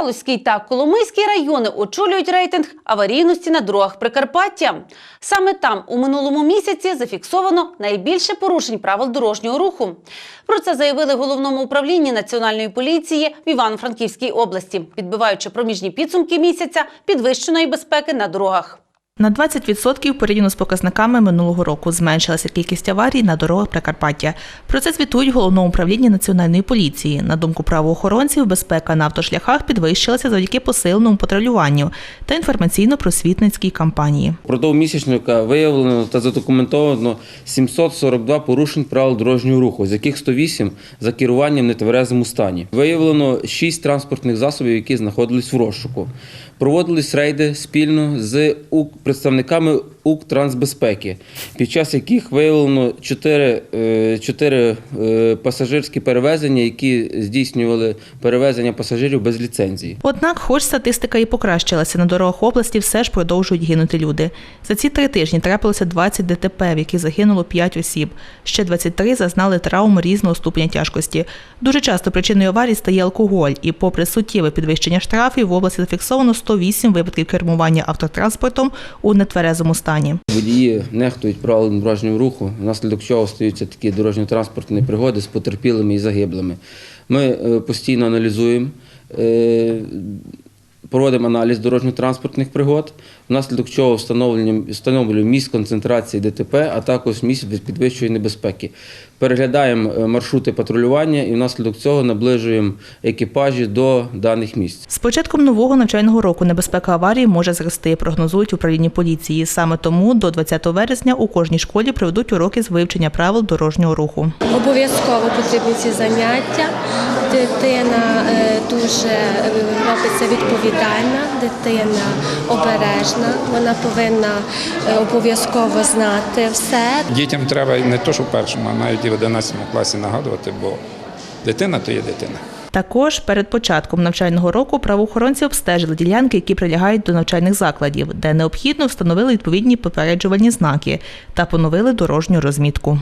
Галузький та Коломийський райони очолюють рейтинг аварійності на дорогах Прикарпаття. Саме там у минулому місяці зафіксовано найбільше порушень правил дорожнього руху. Про це заявили головному управлінні національної поліції в Івано-Франківській області, підбиваючи проміжні підсумки місяця підвищеної безпеки на дорогах. На 20% порівняно з показниками минулого року зменшилася кількість аварій на дорогах Прикарпаття. Про це звітують головному управлінні національної поліції. На думку правоохоронців, безпека на автошляхах підвищилася завдяки посиленому патрулюванню та інформаційно-просвітницькій кампанії. Впродовж місячника виявлено та задокументовано 742 порушень правил дорожнього руху, з яких 108 за керуванням в нетверезому стані. Виявлено 6 транспортних засобів, які знаходились в розшуку. Проводились рейди спільно з представниками Укртрансбезпеки, під час яких виявлено 4, е, 4 е, пасажирські перевезення, які здійснювали перевезення пасажирів без ліцензії. Однак, хоч статистика і покращилася, на дорогах області все ж продовжують гинути люди. За ці три тижні трапилося 20 ДТП, в яких загинуло 5 осіб. Ще 23 зазнали травм різного ступеня тяжкості. Дуже часто причиною аварій стає алкоголь, і попри суттєве підвищення штрафів, в області зафіксовано 108 випадків кермування автотранспортом у нетверезому стані. Водії нехтують правилам дорожнього руху, внаслідок чого стаються такі дорожньо-транспортні пригоди з потерпілими і загиблими. Ми е, постійно аналізуємо, е, проводимо аналіз дорожньо-транспортних пригод, внаслідок чого встановлюємо, місць концентрації ДТП, а також місць підвищої небезпеки. Переглядаємо е, маршрути патрулювання і внаслідок цього наближуємо екіпажі до даних місць. З початком нового навчального року небезпека аварії може зрости, прогнозують в управлінні поліції. Саме тому до 20 вересня у кожній школі проведуть уроки з вивчення правил дорожнього руху. Обов'язково потрібні ці заняття. Дитина е, дуже е, робиться відповідальна, дитина обережна. Вона повинна е, обов'язково знати все. Дітям треба не то, що в першому, а навіть і в 11 класі нагадувати, бо дитина то є дитина. Також перед початком навчального року правоохоронці обстежили ділянки, які прилягають до навчальних закладів, де необхідно встановили відповідні попереджувальні знаки та поновили дорожню розмітку.